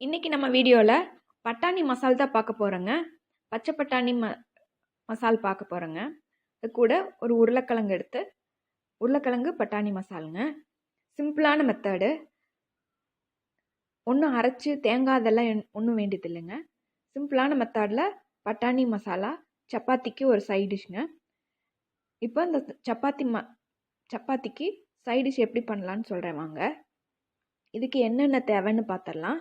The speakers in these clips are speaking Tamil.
இன்றைக்கி நம்ம வீடியோவில் பட்டாணி மசால் தான் பார்க்க போகிறோங்க பச்சை பட்டாணி ம மசால் பார்க்க போகிறோங்க அது கூட ஒரு உருளைக்கிழங்கு எடுத்து உருளைக்கிழங்கு பட்டாணி மசாலுங்க. சிம்பிளான மெத்தடு ஒன்றும் அரைச்சி தேங்காய் அதெல்லாம் ஒன்றும் வேண்டியது இல்லைங்க சிம்பிளான மெத்தடில் பட்டாணி மசாலா சப்பாத்திக்கு ஒரு சைட் டிஷ்ங்க இப்போ இந்த சப்பாத்தி ம சப்பாத்திக்கு சைட் டிஷ் எப்படி பண்ணலான்னு சொல்கிறேன் வாங்க. இதுக்கு என்னென்ன தேவைன்னு பார்த்துடலாம்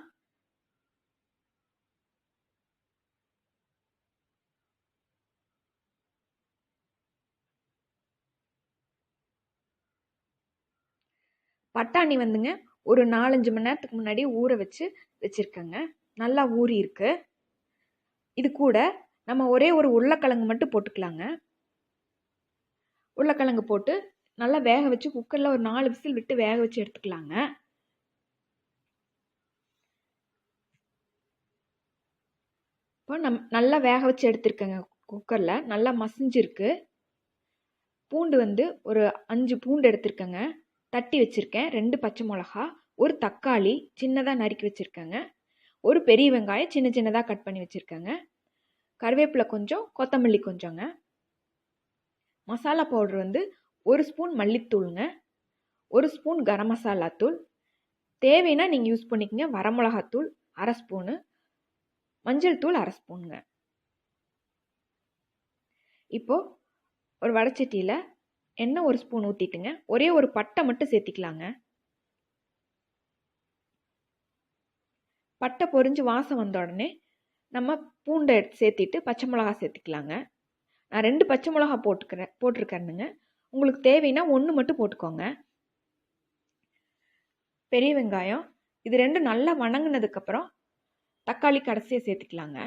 பட்டாணி வந்துங்க ஒரு நாலஞ்சு மணி நேரத்துக்கு முன்னாடி ஊற வச்சு வச்சுருக்கேங்க. நல்லா ஊறி இருக்கு. இது கூட நம்ம ஒரே ஒரு உருளைக்கிழங்கு மட்டும் போட்டுக்கலாங்க. உருளைக்கிழங்கு போட்டு நல்லா வேக வச்சு குக்கரில் ஒரு நாலு விசில் விட்டு வேக வச்சு எடுத்துக்கலாங்க. இப்போ நம் நல்லா வேக வச்சு எடுத்துருக்கேங்க குக்கரில் நல்லா மசிஞ்சிருக்கு. பூண்டு வந்து ஒரு அஞ்சு பூண்டு எடுத்திருக்கேங்க. தட்டி வச்சுருக்கேன். ரெண்டு பச்சை மிளகா ஒரு தக்காளி சின்னதாக நறுக்கி வச்சுருக்கேங்க. ஒரு பெரிய வெங்காயம் சின்ன சின்னதாக கட் பண்ணி வச்சுருக்கேங்க. கருவேப்பிலை கொஞ்சம் கொத்தமல்லி கொஞ்சங்க. மசாலா பவுடர் வந்து ஒரு ஸ்பூன் மல்லித்தூளுங்க ஒரு ஸ்பூன் கரம் மசாலா தூள். தேவைன்னா நீங்கள் யூஸ் பண்ணிக்கங்க. வரமிளகாத்தூள் அரை ஸ்பூனு. மஞ்சள் தூள் அரை ஸ்பூனுங்க. இப்போது ஒரு வடச்சட்டியில் எண்ணெய் ஒரு ஸ்பூன் ஊற்றிட்டுங்க ஒரே ஒரு பட்டை மட்டும் சேர்த்திக்கலாங்க. பட்டை பொரிஞ்சு வாசம் வந்த உடனே நம்ம பூண்டை எடுத்து சேர்த்திட்டு பச்சை மிளகா சேர்த்திக்கலாங்க. நான் ரெண்டு பச்சை மிளகா போட்டுக்கிறேன் போட்டிருக்கேனுங்க. உங்களுக்கு தேவைன்னா ஒன்று மட்டும் போட்டுக்கோங்க. பெரிய வெங்காயம். இது ரெண்டும் நல்லா வணங்கினதுக்கப்புறம் தக்காளி கடைசியாக சேர்த்துக்கலாங்க.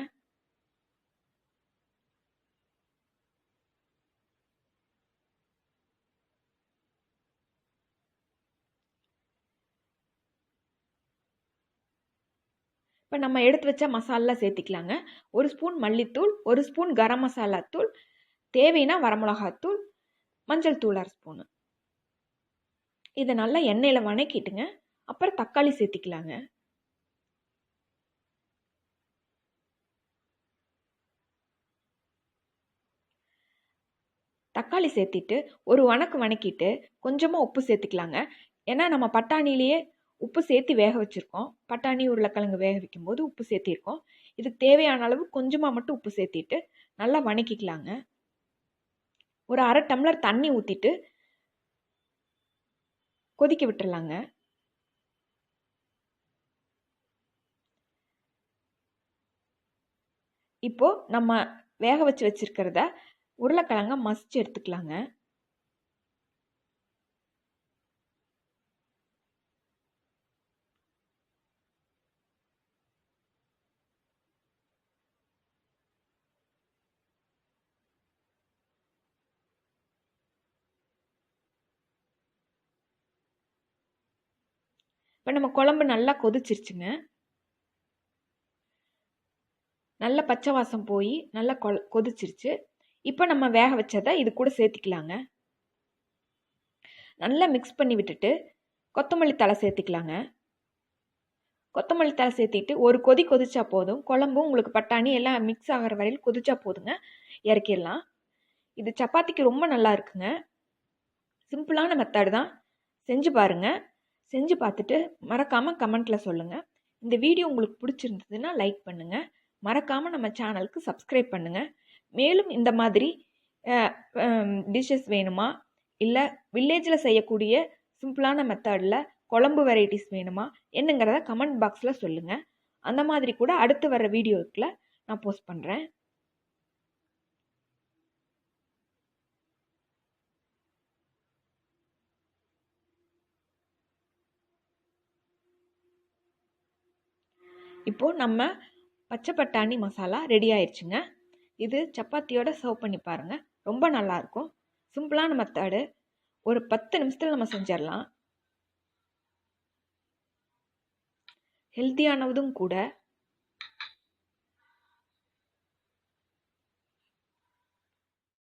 இப்போ நம்ம எடுத்து வச்ச மசாலா சேர்த்திக்கலாங்க. ஒரு ஸ்பூன் மல்லித்தூள் ஒரு ஸ்பூன் கரம் மசாலா தூள் தேவைன்னா வரமிளகாத்தூள் மஞ்சள் தூள் அரை ஸ்பூனு. இதை நல்லா எண்ணெயில் வணக்கிட்டுங்க. அப்புறம் தக்காளி சேர்த்திக்கலாங்க. தக்காளி சேர்த்திட்டு ஒரு வணக்கு வணக்கிட்டு கொஞ்சமாக உப்பு சேர்த்துக்கலாங்க. ஏன்னா நம்ம பட்டாணிலேயே உப்பு சேர்த்து வேக வச்சுருக்கோம். பட்டாணி உருளைக்கிழங்கு வேக வைக்கும்போது உப்பு சேர்த்திருக்கோம். இதுக்கு தேவையான அளவு கொஞ்சமாக மட்டும் உப்பு சேர்த்திட்டு நல்லா வணக்கிக்கலாங்க. ஒரு அரை டம்ளர் தண்ணி ஊற்றிட்டு கொதிக்க விட்டுடலாங்க இப்போது நம்ம வேக வச்சு வச்சுருக்கிறத உருளைக்கிழங்க மசிச்சு எடுத்துக்கலாங்க. இப்போ நம்ம குழம்பு நல்லா கொதிச்சிருச்சுங்க. நல்ல பச்சை வாசம் போய் நல்லா கொ கொதிச்சிருச்சு. இப்போ நம்ம வேக வச்சதை இது கூட சேர்த்திக்கலாங்க. நல்லா மிக்ஸ் பண்ணி விட்டுட்டு கொத்தமல்லி தலை சேர்த்திக்கலாங்க. கொத்தமல்லி தலை சேர்த்திட்டு ஒரு கொதி கொதிச்சா போதும். குழம்பும் உங்களுக்கு பட்டாணி எல்லாம் மிக்ஸ் ஆகிற வரையில் கொதிச்சா போதுங்க. இறக்கிடலாம். இது சப்பாத்திக்கு ரொம்ப நல்லா இருக்குங்க. சிம்பிளான மெத்தடு தான். செஞ்சு பாருங்கள் செஞ்சு பார்த்துட்டு மறக்காமல் கமெண்ட்டில் சொல்லுங்கள் இந்த வீடியோ உங்களுக்கு பிடிச்சிருந்ததுன்னா லைக் பண்ணுங்கள் மறக்காமல் நம்ம சேனலுக்கு சப்ஸ்கிரைப் பண்ணுங்கள் மேலும் இந்த மாதிரி டிஷ்ஷஸ் வேணுமா? இல்லை வில்லேஜில் செய்யக்கூடிய சிம்பிளான மெத்தடில் குழம்பு வெரைட்டிஸ் வேணுமா? என்னங்கிறத கமெண்ட் பாக்ஸில் சொல்லுங்கள் அந்த மாதிரி கூட அடுத்து வர வீடியோக்கில் நான் போஸ்ட் பண்ணுறேன் இப்போது நம்ம பச்சை பட்டாணி மசாலா ரெடி ஆயிடுச்சுங்க. இது சப்பாத்தியோட சர்வ் பண்ணி பாருங்கள் ரொம்ப நல்லாயிருக்கும். சிம்பிளான மெத்தடு ஒரு பத்து நிமிஷத்தில் நம்ம செஞ்சிடலாம். ஹெல்த்தியானதும் கூட